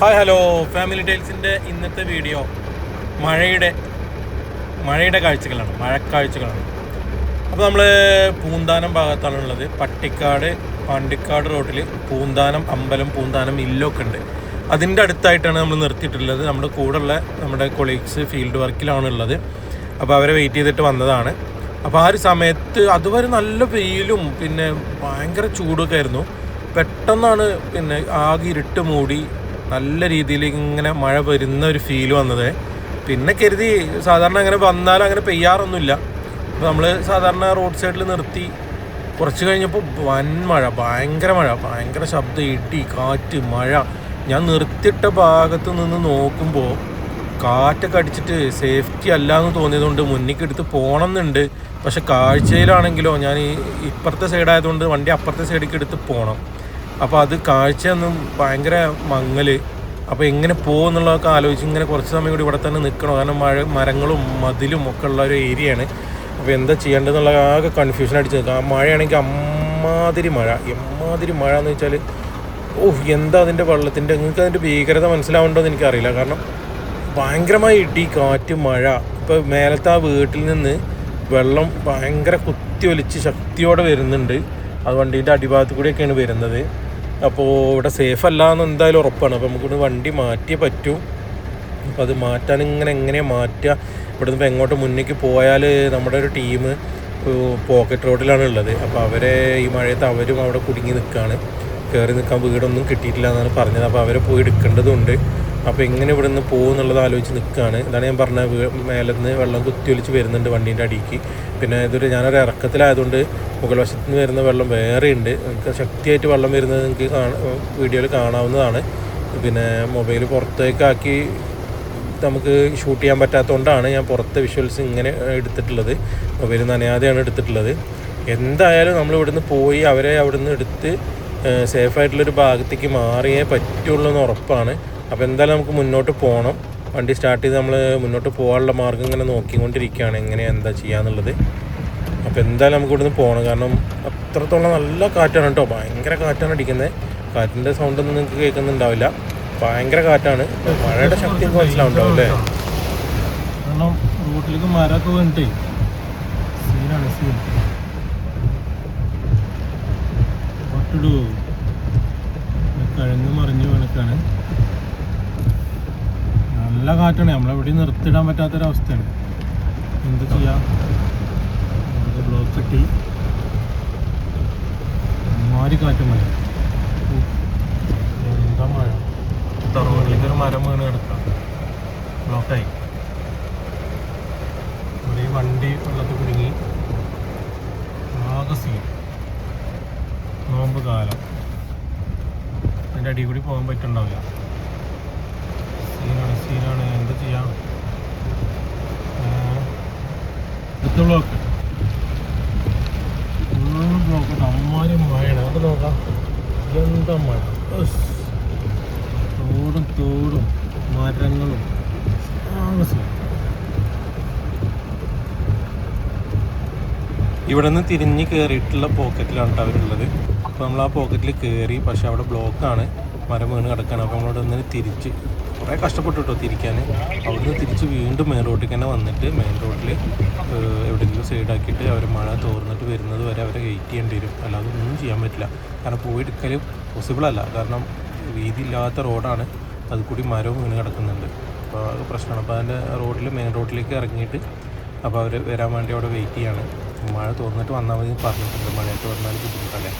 Hi hello. Family ടൈൽസിന്റെ ഇന്നത്തെ video മഴയുടെ മഴയുടെ കാഴ്ചകളാണ് മഴക്കാഴ്ചകളാണ്. അപ്പോൾ നമ്മൾ പൂന്താനം ഭാഗത്താണ് ഉള്ളത്. പട്ടിക്കാട് പാണ്ടിക്കാട് റോഡിൽ പൂന്താനം അമ്പലം പൂന്താനം ഇല്ലൊക്കെ ഉണ്ട്. അതിന്റെ അടുത്തായിട്ടാണ് നമ്മൾ നിർത്തിയിട്ടുള്ളത്. നമ്മുടെ കൂടെയുള്ള നമ്മുടെ കൊളീഗ്സ് ഫീൽഡ് വർക്കിലാണ് ഉള്ളത്. അപ്പോൾ അവരെ വെയിറ്റ് ചെയ്തിട്ട് വന്നതാണ്. അപ്പോൾ ആ ഒരു സമയത്ത് അതുവരെ നല്ല വെയിലും പിന്നെ ഭയങ്കര ചൂടൊക്കെ ആയിരുന്നു. പെട്ടെന്നാണ് പിന്നെ ആകെ ഇരുട്ട് മൂടി നല്ല രീതിയിൽ ഇങ്ങനെ മഴ വരുന്ന ഒരു ഫീൽ വന്നത്. പിന്നെ കരുതി സാധാരണ അങ്ങനെ വന്നാൽ അങ്ങനെ പെയ്യാറൊന്നുമില്ല. നമ്മൾ സാധാരണ റോഡ് സൈഡിൽ നിർത്തി. കുറച്ച് കഴിഞ്ഞപ്പോൾ വൻ മഴ ഭയങ്കര മഴ ഭയങ്കര ശബ്ദം ഇടി കാറ്റ് മഴ. ഞാൻ നിർത്തിയിട്ട ഭാഗത്ത് നിന്ന് നോക്കുമ്പോൾ കാറ്റൊക്കെ അടിച്ചിട്ട് സേഫ്റ്റി അല്ല എന്ന് തോന്നിയതുകൊണ്ട് മുന്നിലേക്ക് പോകണം പോകണമെന്നുണ്ട് പക്ഷെ കാഴ്ചയിലാണെങ്കിലോ ഞാൻ ഈ ഇപ്പുറത്തെ സൈഡായതുകൊണ്ട് വണ്ടി അപ്പുറത്തെ സൈഡിലേക്ക് എടുത്ത് പോകണം അപ്പോൾ അത് കാഴ്ച ഒന്നും ഭയങ്കര മങ്ങൽ. അപ്പോൾ എങ്ങനെ പോകുന്നുള്ളതൊക്കെ ആലോചിച്ച് ഇങ്ങനെ കുറച്ച് സമയം കൂടി ഇവിടെ തന്നെ നിൽക്കണം. കാരണം മഴ മരങ്ങളും മതിലും ഒക്കെ ഉള്ള ഒരു ഏരിയയാണ്. അപ്പോൾ എന്താ ചെയ്യേണ്ടതെന്നുള്ള ആകെ കൺഫ്യൂഷൻ അടിച്ച് നിൽക്കുക ആ മഴയാണെങ്കിൽ അമ്മാതിരി മഴ. എമ്മാതിരി മഴ എന്ന് വെച്ചാൽ ഓഹ് എന്താ അതിന്റെ വെള്ളത്തിന്റെ നിങ്ങൾക്ക് അതിന്റെ ഭീകരത മനസ്സിലാവേണ്ടോ എന്ന് എനിക്കറിയില്ല. കാരണം ഭയങ്കരമായ ഇടി കാറ്റ് മഴ. ഇപ്പോൾ മേലത്തെ ആ വീട്ടിൽ നിന്ന് വെള്ളം ഭയങ്കര കുത്തി ഒലിച്ച് ശക്തിയോടെ വരുന്നുണ്ട്. അത് വണ്ടീന്റെ അടിഭാഗത്ത് കൂടിയൊക്കെയാണ് വരുന്നത്. അപ്പോൾ ഇവിടെ സേഫ് അല്ല എന്ന് എന്തായാലും ഉറപ്പാണ്. അപ്പോൾ നമുക്കിവിടെ വണ്ടി മാറ്റിയേ പറ്റൂ. അപ്പോൾ അത് മാറ്റാൻ ഇങ്ങനെ എങ്ങനെയാണ് മാറ്റുക ഇവിടുന്ന് ഇപ്പോൾ എങ്ങോട്ട് മുന്നേക്ക് പോയാൽ നമ്മുടെ ഒരു ടീം പോക്കറ്റ് റോഡിലാണ് ഉള്ളത്. അപ്പോൾ അവരെ ഈ മഴയത്ത് അവരും അവിടെ കുടുങ്ങി നിൽക്കുകയാണ് കയറി നിൽക്കാൻ വീടൊന്നും കിട്ടിയിട്ടില്ല എന്നാണ് പറഞ്ഞത്. അപ്പോൾ അവരെ പോയി എടുക്കേണ്ടതുണ്ട്. അപ്പോൾ എങ്ങനെ ഇവിടെ നിന്ന് പോകും എന്നുള്ളത് ആലോചിച്ച് നിൽക്കുകയാണ് ഇതാണ് ഞാൻ പറഞ്ഞ മേലെ നിന്ന് വെള്ളം കുത്തിയൊലിച്ച് വരുന്നുണ്ട് വണ്ടീന്റെ അടിക്ക്. പിന്നെ ഇതൊരു ഞാനൊരു ഇറക്കത്തിലായതുകൊണ്ട് മുകൾ വശത്ത് നിന്ന് വരുന്ന വെള്ളം വേറെ ഉണ്ട്. നിങ്ങൾക്ക് ശക്തിയായിട്ട് വെള്ളം വരുന്നത് നിങ്ങൾക്ക് വീഡിയോയിൽ കാണാവുന്നതാണ്. പിന്നെ മൊബൈൽ പുറത്തേക്കാക്കി നമുക്ക് ഷൂട്ട് ചെയ്യാൻ പറ്റാത്തതുകൊണ്ടാണ് ഞാൻ പുറത്തെ വിഷ്വൽസ് ഇങ്ങനെ എടുത്തിട്ടുള്ളത്. മൊബൈൽ നനയാതെയാണ് എടുത്തിട്ടുള്ളത്. എന്തായാലും നമ്മൾ ഇവിടുന്ന് പോയി അവരെ അവിടുന്ന് എടുത്ത് സേഫായിട്ടുള്ളൊരു ഭാഗത്തേക്ക് മാറിയേ പറ്റുള്ളൂ എന്ന് ഉറപ്പാണ്. അപ്പോൾ എന്തായാലും നമുക്ക് മുന്നോട്ട് പോകണം വണ്ടി സ്റ്റാർട്ട് ചെയ്ത് നമ്മൾ മുന്നോട്ട് പോകാനുള്ള മാർഗം ഇങ്ങനെ നോക്കിക്കൊണ്ടിരിക്കുകയാണ്. എങ്ങനെയാണ് എന്താ ചെയ്യാന്നുള്ളത്. അപ്പോൾ എന്തായാലും നമുക്ക് ഇവിടുന്ന് പോകണം കാരണം അത്രത്തോളം നല്ല കാറ്റാണ് കേട്ടോ. ഭയങ്കര കാറ്റാണ് അടിക്കുന്നത് കാറ്റിന്റെ സൗണ്ടൊന്നും നിങ്ങൾക്ക് കേൾക്കുന്നുണ്ടാവില്ല. ഭയങ്കര കാറ്റാണ്. മഴയുടെ ശക്തി മനസ്സിലാവുണ്ടാവും അല്ലേ? കാരണം റോട്ടിലേക്ക് മരമൊക്കെ വീണിട്ടേ സീനാണ് സീൻ. പൊട്ടിടൂ കഴിഞ്ഞ് മറിഞ്ഞ് നല്ല കാറ്റാണ്. നമ്മളെവിടെയും നിർത്തിടാൻ പറ്റാത്തൊരവസ്ഥയാണ്. എന്ത് ചെയ്യാം? ബ്ലോക്ക് കിട്ടി. മാറി കാറ്റ് മഴ. എന്താ മഴ? ഒരു മരം വീണ് കിടക്കാം ബ്ലോക്കായി ഇവിടെ വണ്ടി വെള്ളത്തിൽ കുടുങ്ങി. ആകെ സീൻ നോമ്പ് കാലം. അതിന്റെ അടിയിൽ കൂടി പോകാൻ പറ്റുന്നുണ്ടാവില്ല. സീനാണ് സീനാണ് എന്ത് ചെയ്യാം? അടുത്ത ബ്ലോക്ക് ഫുൾ ബ്ലോക്ക് അമ്മാരി മഴയാണ്. അത് നോക്കാം. എന്താ മഴ. തോടും തോടും മരങ്ങളും. ഇവിടെ നിന്ന് തിരിഞ്ഞ് കയറിയിട്ടുള്ള പോക്കറ്റിലാണ് കേട്ടോ അവരുള്ളത്. അപ്പോൾ നമ്മൾ ആ പോക്കറ്റിൽ കയറി പക്ഷെ അവിടെ ബ്ലോക്കാണ് മരം വീണ് കിടക്കുകയാണ് അപ്പോൾ നമ്മളോട് നിന്ന് തിരിച്ച് കുറേ കഷ്ടപ്പെട്ടു കേട്ടോ തിരിക്കാൻ അവിടുന്ന് തിരിച്ച് വീണ്ടും മെയിൻ റോഡിൽ തന്നെ വന്നിട്ട് മെയിൻ റോഡിൽ എവിടെയെങ്കിലും സൈഡാക്കിയിട്ട് അവർ മഴ തോർന്നിട്ട് വരുന്നത് വരെ അവരെ വെയിറ്റ് ചെയ്യേണ്ടി വരും. അല്ലാതെ ഒന്നും ചെയ്യാൻ പറ്റില്ല. കാരണം പോയെടുക്കൽ പോസിബിളല്ല കാരണം വീതി ഇല്ലാത്ത റോഡാണ് അത് കൂടി മരവും വീണ് കിടക്കുന്നുണ്ട്. അപ്പോൾ അത് പ്രശ്നമാണ് അപ്പോൾ അതിന്റെ റോഡിൽ മെയിൻ റോഡിലേക്ക് ഇറങ്ങിയിട്ട് അപ്പോൾ അവർ വരാൻ വേണ്ടി അവിടെ വെയിറ്റ് ചെയ്യാണ്. മഴ തോന്നിട്ട് വന്നാൽ മതി പറഞ്ഞിട്ടുണ്ട്. മഴയായിട്ട് വന്നാൽ ബുദ്ധിമുട്ടല്ലേ?